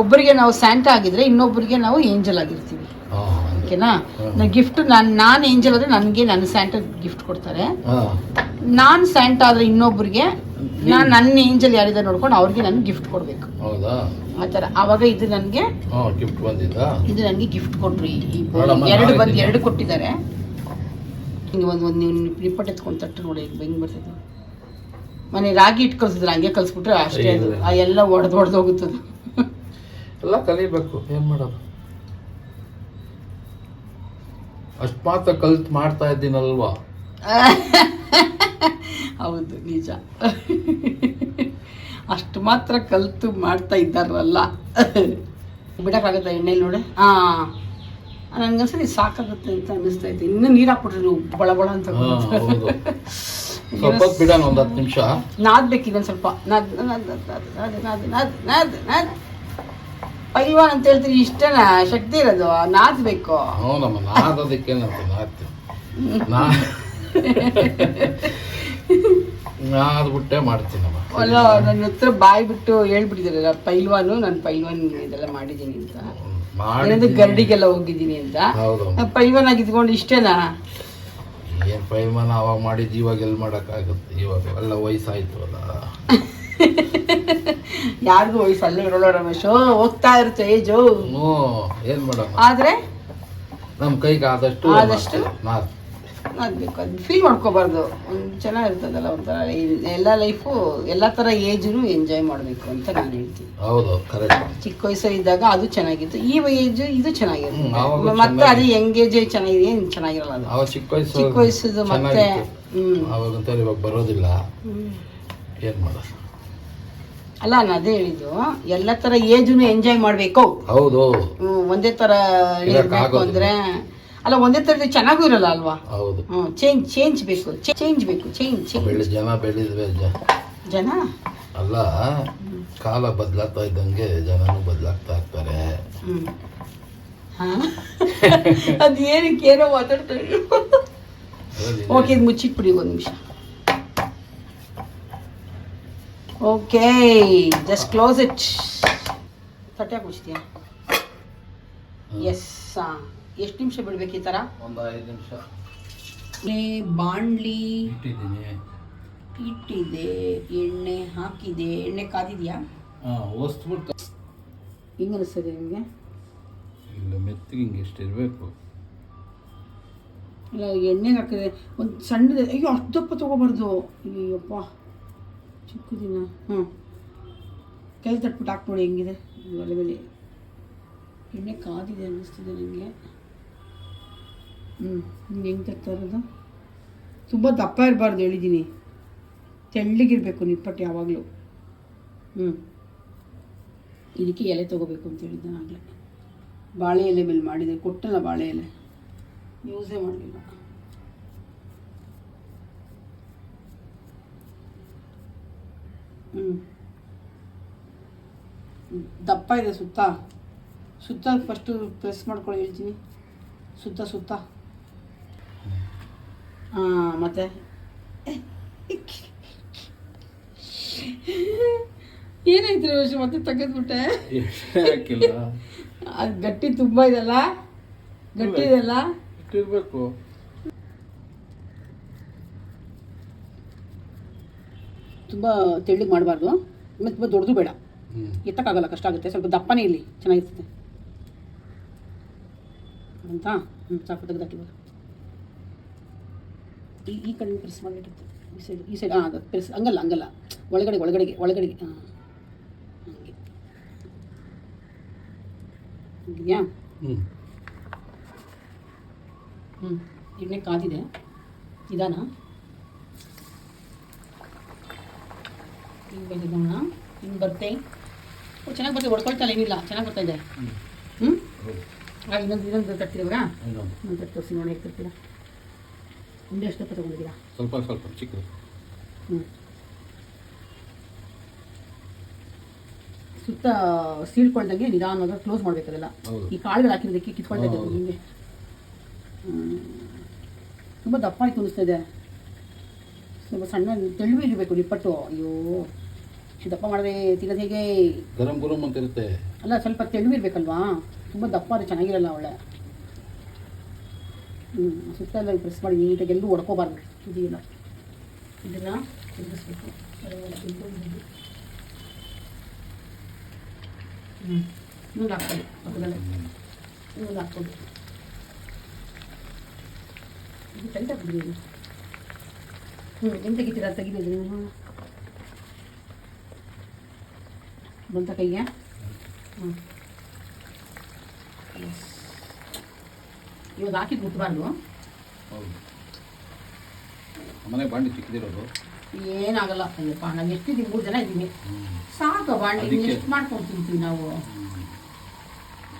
ಒಬ್ಬರಿಗೆ ನಾವು ಸ್ಯಾಂಟಾ ಆಗಿದ್ರೆ ಇನ್ನೊಬ್ಬರಿಗೆ ನಾವು ಏಂಜಲ್ ಆಗಿರ್ತೀವಿ. ಓಕೆನಾ. ಗಿಫ್ಟ್ ನಾನು ನಾನು ಏಂಜಲ್ ಆದ್ರೆ ನನಗೆ ನನ್ನ ಸ್ಯಾಂಟಾ ಗಿಫ್ಟ್ ಕೊಡ್ತಾರೆ. ನಾನು ಸ್ಯಾಂಟಾ ಆದರೆ ಇನ್ನೊಬ್ಬರಿಗೆ ನಾನು ನನ್ನ ಏಂಜಲ್ ಯಾರಿದ್ದಾರೆ ನೋಡ್ಕೊಂಡು ಅವ್ರಿಗೆ ನಾನು ಗಿಫ್ಟ್ ಕೊಡಬೇಕು. ಹೌದಾ? ಆ ಥರ. ಆವಾಗ ಇದು ನನಗೆ ಗಿಫ್ಟ್ ಬಂದಿದ್ದಾ ಇದು ನನಗೆ ಗಿಫ್ಟ್ ಕೊಟ್ರು. ಈ ಎರಡು ಬಂದು ಎರಡು ಕೊಟ್ಟಿದ್ದಾರೆ. ಹಿಂಗೆ ಒಂದು ಒಂದು ನೀವು ನಿಪ್ಪಟ್ಟು ಎತ್ಕೊಂಡು ತಟ್ಟು ನೋಡಿ ಹೆಂಗೆ ಬರ್ತದೆ. ಮನೆ ರಾಗಿ ಇಟ್ಟು ಕಲ್ಸಿದ್ರೆ ಹಂಗೆ ಕಲ್ಸ್ಬಿಟ್ರೆ ಅಷ್ಟೇ ಅದು. ಆ ಎಲ್ಲ ಒಡೆದು ಒಡೆದು ಹೋಗುತ್ತದೆ. ಎಲ್ಲ ಕಲಿಬೇಕು. ಏನು ಮಾಡೋದು? ಅಷ್ಟು ಮಾತ್ರ ಕಲ್ತ್ ಮಾಡ್ತಾ ಇದ್ದೀನಲ್ವಾ? [laughs] ಹೌದು ನಿಜ. [laughs] ಅಷ್ಟು ಮಾತ್ರ ಕಲ್ತು ಮಾಡ್ತಾ ಇದ್ದಾರಲ್ಲ. [laughs] ಬಿಡೋಕ್ಕಾಗತ್ತಾ ಎಣ್ಣೆಲಿ ನೋಡಿ? ಹಾಂ. ಸರಿ ಸಾಕಾಗುತ್ತೆ ಅಂತ ಅನ್ನಿಸ್ತಾ ಇತ್ತು. ಇನ್ನೂ ನೀರು ಹಾಕ್ಬಿಟ್ರಿ ನೀವು ಬಳ ಬಳ ಅಂತ ಸ್ವಲ್ಪ ಬಿಡೋಣ ಒಂದು ಹತ್ತು ನಿಮಿಷ. ನಾದ್ಬೇಕು ಇನ್ನೊಂದು ಸ್ವಲ್ಪ. ನಾದ್ ನಾದ್ ನಾದ್ ನಾದ್ ನಾದ್ ನಾದ್ ನಾದ್. ಪೈಲ್ವಾನ್ ಅಂತ ಹೇಳ್ತೀರಿ ಇಷ್ಟನ? ಶಕ್ತಿ ಇರೋದು ನಾದ್ಬೇಕು. ಹೌದಮ್ಮ ನಾದೋದಕ್ಕೆ ನಾದ್ತಿ. ನಾ ನಾದ್ಬಿಟ್ಟೆ ಮಾಡ್ತೀನಮ್ಮ. ಅಲ್ಲ ನನ್ನ ಹತ್ರ ಬಾಯಿ ಬಿಟ್ಟು ಹೇಳ್ಬಿಟ್ಟಿದ್ದಾರೆ ಪೈಲ್ವಾನು ನಾನು ಪೈಲ್ವಾನ್ ಇದೆಲ್ಲ ಮಾಡಿದ್ದೀನಿ ಅಂತ. ಗರ್ಡಿಗೆಲ್ಲ ಏನಂದ್ರೆ ಗರಡಿಗೆಲ್ಲ ಹೋಗಿದ್ದೀನಿ ಅಂತ. ಪೈಲ್ವಾನ್ ಆಗಿದ್ಕೊಂಡು ಇಷ್ಟೇನಾ? ಏನು ಪೈಲ್ಮಾನ ಅವಾಗ ಮಾಡಿದ್ದು ಇವಾಗ ಎಲ್ಲಿ ಮಾಡೋಕ್ಕಾಗುತ್ತೆ? ಇವಾಗ ಎಲ್ಲ ವಯಸ್ಸಾಯ್ತು ಅಲ್ಲ. [laughs] ಯಾರಿಗೂ ವಯಸ್ಸು ಅಲ್ಲೇ ಇರೋಲ್ಲ ರಮೇಶ್. ಹೋಗ್ತಾ ಇರುತ್ತೆ ಏಜು. ಹ್ಞೂ ಏನು ಮಾಡೋಣ? ಆದ್ರೆ? ನಮ್ಮ ಕೈಗೆ ಆದಷ್ಟು ಆದಷ್ಟು? ಅದು ಫೀಲ್ ಮಾಡ್ಕೋಬಾರ್ದು. ಒಂದು ಚೆನ್ನಾಗಿರ್ತದಲ್ಲ ಒಂಥರ ಎಲ್ಲ ಲೈಫು ಎಲ್ಲ ಥರ ಏಜ್ನು ಎಂಜಾಯ್ ಮಾಡಬೇಕು ಅಂತ ನಾನು ಹೇಳ್ತೀನಿ. ಹೌದು ಕರೆಕ್ಟ್ ಚಿಕ್ಕ ವಯಸ್ಸಲ್ಲಿದ್ದಾಗ ಅದು ಚೆನ್ನಾಗಿತ್ತು. ಈ ಏಜ್ ಇದು ಚೆನ್ನಾಗಿರುತ್ತೆ. ಮತ್ತೆ ಅದು ಏಜ್ ಚೆನ್ನಾಗಿದೆ ಏನು ಚೆನ್ನಾಗಿರಲ್ಲ ಅದು. ಚಿಕ್ಕ ವಯಸ್ಸು ಚಿಕ್ಕ ವಯಸ್ಸದು ಮತ್ತೆ ಹ್ಞೂ ಬರೋದಿಲ್ಲ. ಏನು ಮಾಡೋದು? ಅಲ್ಲ ನಾನು ಅದೇ ಹೇಳಿದ್ದು ಎಲ್ಲ ತರ ಏಜನ್ನು ಎಂಜಾಯ್ ಮಾಡಬೇಕು. ಹೌದು. ಒಂದೇ ತರ ಇರಬೇಕು ಅಂದ್ರೆ ಅಲ್ಲ ಒಂದೇ ತರದ ಚೆನ್ನಾಗೂ ಇರಲ್ಲ ಅಲ್ವಾ? ಹೌದು. ಚೇಂಜ್ ಚೇಂಜ್ ಬೇಕು ಚೇಂಜ್ ಬೇಕು ಚೇಂಜ್ ಬೆಳೆ ಜನ ಬೆಳೆದ್ವೆ ಜ. ಜನ? ಅಲ್ಲ ಕಾಲ ಬದಲಾಗ್ತಾ ಇದ್ದಂಗೆ ಜನನು ಬದಲಾಗ್ತಾ ಇರ್ತಾರೆ. ಅದು ಏನಕ್ಕೆ ಏನೋ ಮಾತಾಡ್ತಾರೆ ಓಕೆ ಇದು ಮುಚ್ಚಿಟ್ಬಿಡಿ ಒಂದು ನಿಮಿಷ. ಓಕೆ ಜಸ್ಟ್ ಕ್ಲೋಸ್ ಇಟ್ ತಟ್ಟೆ ಮುಚ್ತೀಯಾ ಎಸ್ ಹಾಂ ಎಷ್ಟು ನಿಮಿಷ ಬಿಡ್ಬೇಕು ಈ ಥರ ಒಂದು ಐದು ನಿಮಿಷ. ಬಾಣ್ಲಿ. ಇಟ್ಟಿದ್ದೀನಿ. ಇಟ್ಟಿದೆ ಎಣ್ಣೆ ಹಾಕಿದೆ. ಎಣ್ಣೆ ಕಾದಿದೆಯಾ? ಹಾಂ ಹೊಸ್ಬಿಟ್ಟು ಹಿಂಗೆ ಅನಿಸ್ತದೆ ನಿಮಗೆ? ಇಲ್ಲ ಮೆತ್ತಿಗೆ ಹಿಂಗೆ ಎಷ್ಟು ಇರಬೇಕು. ಇಲ್ಲ ಎಣ್ಣೆಗೆ ಹಾಕಿದೆ ಒಂದು ಸಣ್ಣದು ಅಯ್ಯೋ ಅಷ್ಟಪ್ಪ ತೊಗೋಬಾರ್ದು. ಅಯ್ಯಪ್ಪ ಚಿಕ್ಕ ದಿನ, ಹ್ಞೂ. ಕೈ ತಟ್ಬಿಟ್ಟು ಹಾಕ್ಬಿಡಿ ಹೆಂಗಿದೆ. ಒಲೆ ಮೇಲೆ ಎಣ್ಣೆ ಕಾದಿದೆ ಅನ್ನಿಸ್ತಿದೆ ನನಗೆ ಹ್ಞೂ ಹಿಂಗೆ ಹೆಂಗೆ ತರ್ತಾ ಇರೋದು? ತುಂಬ ದಪ್ಪ ಇರಬಾರ್ದು ಹೇಳಿದ್ದೀನಿ ತೆಳ್ಳಗಿರಬೇಕು ನಿಪ್ಪಟ್ಟು ಯಾವಾಗಲೂ. ಹ್ಞೂ. ಇದಕ್ಕೆ ಎಲೆ ತೊಗೋಬೇಕು ಅಂತ ಹೇಳಿದ್ದೆ ಆಗಲೇ ಬಾಳೆ ಎಲೆ ಮೇಲೆ ಮಾಡಿದೆ, ಕೊಟ್ಟಲ್ಲ ಬಾಳೆ ಎಲೆ. ಯೂಸೇ ಮಾಡಲಿಲ್ಲ ಹ್ಞೂ ದಪ್ಪ ಇದೆ ಸುತ್ತ? ಸುತ್ತ ಫಸ್ಟು ಪ್ರೆಸ್ ಮಾಡ್ಕೊಳ್ಳಿ ಹೇಳ್ತೀನಿ. ಸುತ್ತ ಸುತ್ತ. ಹಾಂ ಮತ್ತೆ? ಏನಾಯ್ತು ರೋಷ ಮತ್ತೆ ತೆಗೆದ್ಬಿಟ್ಟೆ? ಅದು ಗಟ್ಟಿ ತುಂಬ ಇದೆಲ್ಲ? ಗಟ್ಟಿ ಇದೆಲ್ಲ? ಇಟ್ಟಿರ್ಬೇಕು ತುಂಬ ತೆಳ್ಳಗೆ ಮಾಡಬಾರ್ದು. ಮತ್ತೆ ತುಂಬ ದೊಡ್ಡದು ಬೇಡ. ಎತ್ತಕ್ಕಾಗಲ್ಲ ಕಷ್ಟ ಆಗುತ್ತೆ. ಸ್ವಲ್ಪ ದಪ್ಪನೇ ಇರಲಿ ಚೆನ್ನಾಗಿರ್ತದೆ. ಅಂತ ಹ್ಞೂ ಸಾಕು ತೆಗೆದಾಕಿವಾಗ ಈ ಈ ಕಡೆ ಪ್ರೆಸ್ ಮಾಡಿರುತ್ತೆ ಈ ಸೈಡ್ ಈ ಸೈಡ್ ಹಾಂ ಅದು ಪ್ರೆಸ್ ಹಂಗಲ್ಲ ಹಂಗಲ್ಲ. ಒಳಗಡೆ ಒಳಗಡೆಗೆ ಒಳಗಡೆಗೆ ಹಾಂ ಹಂಗೆ. ಇದೆಯಾ ಹ್ಞೂ ಹ್ಞೂ ಎಣ್ಣೆ ಕಾದಿದೆ. ನಿಧಾನ ಹಿಂಗೆ ನೋಡೋಣ. ಹಿಂಗೆ ಬರ್ತೆ ಓ ಚೆನ್ನಾಗಿ ಬರ್ತದೆ ಹೊಡ್ಕೊಳ್ತಲ್ಲ ಏನಿಲ್ಲ. ಚೆನ್ನಾಗಿ ಬರ್ತಾ ಇದೆ. ಹ್ಞೂ ಇನ್ನೊಂದು ಇನ್ನೊಂದು ತರ್ತೀರಾ ಇನ್ನೊಂದು. ಇನ್ನೊಂದು ತರ್ತಿ ತೋರಿಸಿ ನೋಡಿ ಹೇಗೆ ತರ್ತೀರಾ. ಉಂಡೆ ಎಷ್ಟಪ್ಪ ತೊಗೊಂಡಿದ್ದೀರಾ? ಸ್ವಲ್ಪ ಸ್ವಲ್ಪ ಚಿಕ್ಕ ಹ್ಞೂ ಸುತ್ತ ಸೀಳ್ಕೊಳ್ದಂಗೆ ನಿಧಾನವಾಗಿ ಕ್ಲೋಸ್ ಮಾಡಬೇಕದೆಲ್ಲ ಹೌದು. ಈ ಕಾಳುಗಳು ಹಾಕಿರೋದಕ್ಕೆ ಕಿತ್ಕೊಳ್ತಾ ಇದ್ದಾರೆ ನಿಮಗೆ ಹಿಂಗೆ. ತುಂಬ ದಪ್ಪ ಆಯ್ತು ಅನಿಸ್ತಾ ಇದೆ. ಸ್ವಲ್ಪ ಸಣ್ಣ ತೆಳುವೆ ಇರಬೇಕು ನಿಪ್ಪಟ್ಟು ಅಯ್ಯೋ. ದಪ್ಪ ಮಾಡಿದ್ರೆ ತಿನ್ನೋದು ಹೇಗೆ? ಗರಂ ಗರಂ ಅಂತ ಇರುತ್ತೆ ಅಲ್ಲ ಸ್ವಲ್ಪ ತೆಳುವೆ ಇರಬೇಕಲ್ವಾ? ತುಂಬ ದಪ್ಪ ಆದರೆ ಚೆನ್ನಾಗಿರಲ್ಲ ಒಳ್ಳೆ ಹ್ಞೂ ಸುತ್ತ ಎಲ್ಲ ಪ್ರೆಸ್ ಮಾಡಿ ನೀಟಾಗಿ ಎಲ್ಲೂ ಹೊಡ್ಕೋಬಾರ್ದು ಇದೆಯಲ್ಲ ಇದನ್ನು ತಿರುಗಿಸ್ಬೇಕು. ಹ್ಞೂ ಇನ್ನೊಂದು ಹಾಕ್ಬೋದು ಪಕ್ಕದಲ್ಲೇ. ಇನ್ನೊಂದು ಹಾಕ್ಬೋದು ಇದು ಟೈಟ್ ಆಗ್ಬಿಡಿ ಇದು ಹ್ಞೂ ಹೆಂಗೆ ತೆಗಿತೀರಾ ತೆಗಿಬೋದು ನೀವು ಬಂತ ಕೈಗೆ ಹ್ಞೂ ಇವಾಗ ಹಾಕಿದ್ದು ಮುಟ್ಬಾರ್ದು ಮನೆ ಬಾಂಡಿ ಚಿಕ್ಕದಿರೋದು. ಏನಾಗಲ್ಲ ಅಯ್ಯಪ್ಪ ನಾವು ಎಷ್ಟಿದ್ದೀವಿ ಮೂರು ಜನ ಇದ್ದೀನಿ. ಸಾಕು ಬಾಂಡಿ ಎಷ್ಟು ಮಾಡ್ಕೊಂಡು ತಿಂತೀವಿ ನಾವು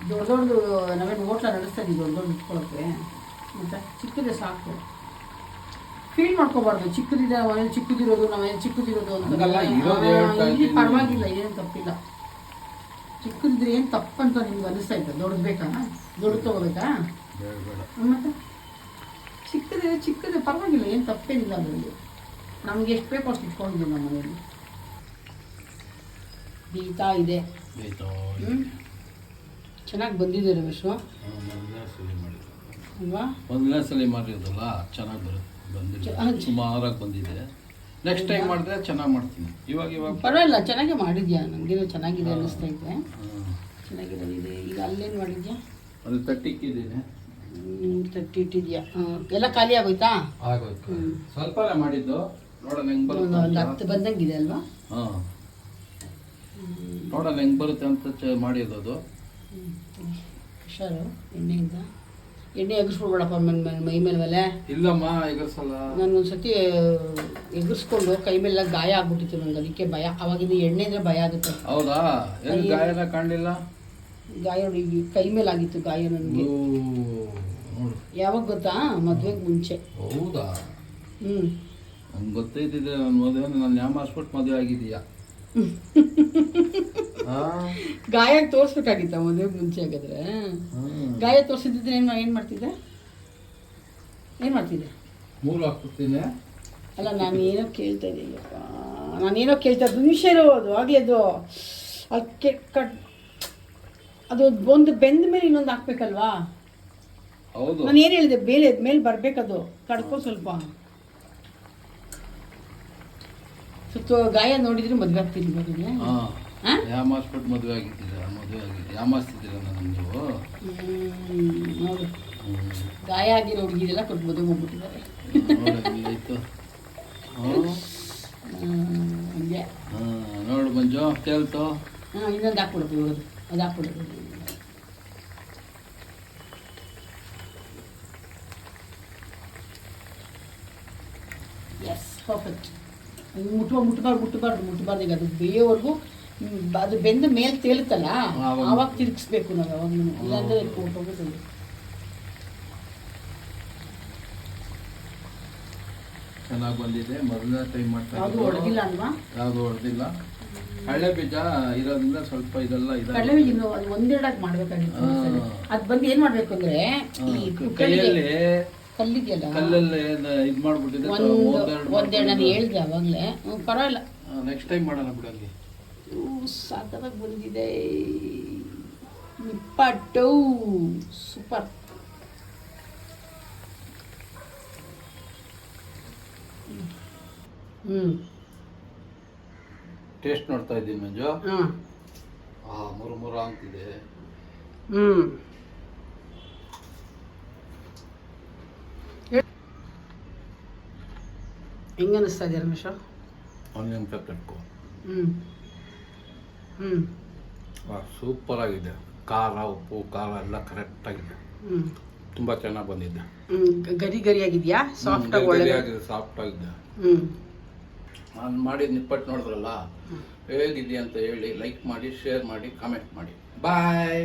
ದೊಡ್ಡ ದೊಡ್ಡದು ನಾವೇನು ಹೋಟ್ಲ ನಡೆಸ್ತಾ ಇದ್ದೀವಿ ದೊಡ್ಡ ದೊಡ್ಡ ಇಟ್ಕೊಳ್ಳೋಕ್ಕೆ ಮತ್ತೆ ಚಿಕ್ಕದೇ ಸಾಕು. ಫೀಲ್ ಮಾಡ್ಕೋಬಾರ್ದು. ಚಿಕ್ಕದಿದೆ ಮನೇಲಿ ಚಿಕ್ಕದಿರೋದು ನಾವೇನು ಚಿಕ್ಕದಿರೋದು ಅಂತ ಇಲ್ಲಿ ಪರವಾಗಿಲ್ಲ ಏನು ತಪ್ಪಿಲ್ಲ. ಚಿಕ್ಕದಿದ್ರೆ ಏನು ತಪ್ಪಂತ ನಿಮ್ಗೆ ಅನಿಸ್ತಾ ಇತ್ತು ದೊಡ್ಡದು ಬೇಕಾ? ದೊಡ್ಡದು ತಗೋಬೇಕಾ? ಮತ್ತೆ? ಚಿಕ್ಕದಿದೆ ಚಿಕ್ಕದೇ ಪರವಾಗಿಲ್ಲ ಏನು ತಪ್ಪೇನಿಲ್ಲ ಅದರಲ್ಲಿ. ನಮ್ಗೆ ಎಷ್ಟು ಬೇಕೋ ಅಷ್ಟು ಇಟ್ಕೊಂಡಿದ್ದೀವಿ ನಮ್ಮ ಮನೆಯಲ್ಲಿ ಬೀತಾ ಇದೆ. ಚೆನ್ನಾಗಿ ಬಂದಿದೆ ರಮೇಶು ಮಾಡಿದ್ದು ಅಲ್ವಾ? ಒಂದನೇ ಸಲ ಮಾಡಿರೋದಲ್ಲ ಚೆನ್ನಾಗಿ ಬರುತ್ತೆ. ಬಂದಿದೆ. ಚ- ಸುಮಾರಾಗಿ ಬಂದಿದೆ. ನೆಕ್ಸ್ಟ್ ಟೈಮ್ ಮಾಡಿದ್ರೆ ಚೆನ್ನಾಗಿ ಮಾಡ್ತೀನಿ. ಇವಾಗ ಇವಾಗ ಪರವಾಗಿಲ್ಲ ಚೆನ್ನಾಗೇ ಮಾಡಿದ್ಯಾ? ನನಗೇನೋ ಚೆನ್ನಾಗಿದೆ ಅನ್ನಿಸ್ತಾ ಇದೆ. ಚೆನ್ನಾಗಿರೋದಿದೆ ಈಗ ಅಲ್ಲೇನು ಮಾಡಿದ್ಯಾ? ಅದು ತಟ್ಟಿಕ್ಕಿದ್ದೀನಿ ಹ್ಮ್, ತಟ್ಟಿ ಇಟ್ಟಿದ್ಯಾ ಎಲ್ಲ ಖಾಲಿ ಆಗೋಯ್ತಾ? ಆಗೋಯ್ತು. ಸ್ವಲ್ಪ ಸ್ವಲ್ಪನೇ ಮಾಡಿದ್ದು. ನೋಡೋಣ ಹೆಂಗೆ ಬರುತ್ತೆ ಒಂದು ಹತ್ತು ಬಂದಂಗಿದೆ ಅಲ್ವಾ? ಹಾಂ. ನೋಡೋಣ ಹೆಂಗ್ ಬರುತ್ತೆ ಅಂತ ಚ ಮಾಡಿರೋದು. ಹುಷಾರು ಎಣ್ಣೆಯಿಂದ. ಎಣ್ಣೆ ಎಗ್ಸ್ಬಿಡ್ಬೇಡಪ್ಪ ಮೈ- ಮೈ- ಮೈ ಮೇಲೆ ಮೇಲೆ. ಇಲ್ಲಮ್ಮ ಎಗರ್ಸಲ್ಲ. ಸಲ ನಾನು ಒಂದ್ಸತಿ ಎಗರ್ಸ್ಕೊಂಡು ಕೈ ಮೇಲೆ ಗಾಯ ಆಗ್ಬಿಟ್ಟಿತ್ತು ನಂಗೆ ಅದಕ್ಕೆ ಭಯ. ಅವಾಗಿಂದ ಎಣ್ಣೆ ಅಂದರೆ ಭಯ ಆಗುತ್ತೆ. ಹೌದಾ? ಎಲ್ಲಿ ಗಾಯನ ಕಾಣಲಿಲ್ಲ? ಗಾಯ ನೋಡಿ ಕೈ ಮೇಲೆ ಆಗಿತ್ತು ಗಾಯ ನನಗೆ. ನೋಡು. ಯಾವಾಗ ಗೊತ್ತಾ? ಮದ್ವೆಗೆ ಮುಂಚೆ. ಹೌದಾ? ಹ್ಞೂ ನಂಗೆ ಗೊತ್ತೈತಿದ್ರೆ ನನ್ನ ಮದುವೆ ನಾನು ಯಾವ ಮಾಡಿಸ್ಬಿಟ್ಟು ಮದುವೆ ಆಗಿದೀಯಾ [laughs] ಗಾಯ ತೋರಿಸ್ಬೇಕಾಗಿತ್ತ ಮದುವೆ ಮುಂಚೆ ಹಾಗಾದ್ರೆ. ಹ್ಮ್. ಗಾಯ ತೋರಿಸಿದ್ರೆ ಏನು ಏನು ಮಾಡ್ತಿದ್ದೆ? ಏನು ಮಾಡ್ತಿದ್ದೆ? ಮೂರು ಹಾಕ್ಬಿಡ್ತೀನಿ. ಅಲ್ಲ ನಾನು ಏನೋ ಕೇಳ್ತಾ ಇದ್ದೀನಪ್ಪ. ನಾನೇನೋ ಕೇಳ್ತಾ ಇದ್ದು. ನಿಮಿಷ ಇರೋದು ಆಗಲಿ ಅದು. ಅದಕ್ಕೆ ಕಟ್. ಅದು ಒಂದು ಬೆಂದ ಮೇಲೆ ಇನ್ನೊಂದು ಹಾಕ್ಬೇಕಲ್ವಾ? ಹೌದು. ನಾನು ಏನು ಹೇಳಿದೆ? ಬೇಲೆ ಮೇಲೆ ಬರ್ಬೇಕದು. ಕಡ್ಕೋ ಸ್ವಲ್ಪ. ಸುತ್ತ ಗಾಯ ನೋಡಿದ್ರೆ ಮದುವೆ ಆಗ್ತೀನಿ ಹಾ? ಹಾ? ಯಾಮಾಸ್ಬಿಟ್ಟು ಮದುವೆ ಆಗಿದ್ದೀರಾ? ಮದುವೆ ಆಗಿದೆ ಯಾಮಾಸ್ತಿದ್ದೀರ ನನ್ನ ನೀವು ಹ್ಮ್, ನೋಡು. ಗಾಯ ಆಗಿರೋ ಹುಡುಗಿದೆಲ್ಲ ಕೊಟ್ಟು ಮದುವೆ ಹೋಗ್ಬಿಟ್ಟಿದ್ದಾರೆ ಹಂಗೆ. ಹ್ಮ್. ನೋಡು ಮಂಜು ಕೇಳ್ತು. ಹಾಂ ಇನ್ನೊಂದು ಹಾಕ್ಬಿಡ್ತೀವಿ ಇವಾಗ. ಅದು ಹಾಕ್ಬಿಡೋದು ಎಸ್ ಪರ್ಫೆಕ್ಟ್ ಮುಟ್ಬ ಮುಟ್ಬಾರ್ದು ಮುಟ್ಬಾರ್ದು ಮುಟ್ಬಾರ್ದು ಈಗ. ಅದು ಬೇಯೋವರೆಗೂ ಅದು ಬೆಂದ ಮೇಲೆ ತೇಲುತ್ತಲ್ಲ ಆವಾಗ- ತಿರುಗಿಸ್ಬೇಕು ನಾವು ಅವಾಗ ಇಲ್ಲಾಂದ್ರೆ ಹೋಗ್ಬಿಟ್ಟು ಚೆನ್ನಾಗಿ ಬಂದಿದೆ ಮೊದಲನೇ ಟೈಮ್ ಮಾಡ್ತಾ ಅದು ಇರೋದು. ಹೊಡೆದಿಲ್ಲ ಅಲ್ವಾ? ಯಾವುದು ಹೊಡೆದಿಲ್ಲ. ಕಡಲೆ ಬೀಜ ಇರೋದ್ರಿಂದ ಸ್ವಲ್ಪ ಇದೆಲ್ಲ ಇದೆ ಕಡಲೆ ಬೀಜ ಅದು ಒಂದೆರಡಾಗಿ ಮಾಡ್ಬೇಕಾಗಿತ್ತು. ಅದು ಬಂದು ಏನು ಮಾಡಬೇಕು ಅಂದ್ರೆ ಈ ಕೈಯಲ್ಲಿ ಕಲ್ಲಿದೆಯಲ್ಲ ಕಲ್ಲಲ್ಲಿ ಇದು ಮಾಡ್ಬಿಟ್ಟಿದೆ ಒಂದು ಒಂದೆರಡು ನಾನು ಹೇಳಿದೆ ಅವಾಗಲೇ. ಪರವಾಗಿಲ್ಲ. ನೆಕ್ಸ್ಟ್ ಟೈಮ್ ಮಾಡೋಣ ಬಿಡಲ್ಲಿ ಸಾಕಾಗಿ ಬಂದಿದೆ. ನಿಪ್ಪಟ್ಟು. ಸೂಪರ್. ಹ್ಞೂ ಟೇಸ್ಟ್ ನೋಡ್ತಾ ಇದ್ದೀನಿ ಮಂಜು. ಹಾಂ. ಆ ಮೂರು ಅಂತಿದೆ ಹ್ಮ್. ಹ್ಞೂ ಹೆಂಗೆ ಅನ್ನಿಸ್ತಾ ಇದೆ ರಮೇಶ? ಆನಿಯನ್ ಪೆಪ್ಪರ್ಕು ಹ್ಞೂ ಹ್ಞೂ ಸೂಪರ್ ಆಗಿದೆ. ಖಾರ ಉಪ್ಪು ಖಾರ ಎಲ್ಲ ಕರೆಕ್ಟ್ ಆಗಿದೆ. ತುಂಬಾ ಚೆನ್ನಾಗಿ ಬಂದಿದೆ. ಗರಿ ಗರಿ ಆಗಿದೆಯಾ ಸಾಫ್ಟ್ ಆಗಿದೆ ಸಾಫ್ಟ್ ಆಗಿದೆ. ನಾನು ಮಾಡಿದ ನಿಪ್ಪಟ್ಟು ನೋಡಿದ್ರಲ್ಲ? ಹೇಗಿದೆಯಾ ಅಂತ ಹೇಳಿ ಲೈಕ್ ಮಾಡಿ ಶೇರ್ ಮಾಡಿ ಕಾಮೆಂಟ್ ಮಾಡಿ. ಬಾಯ್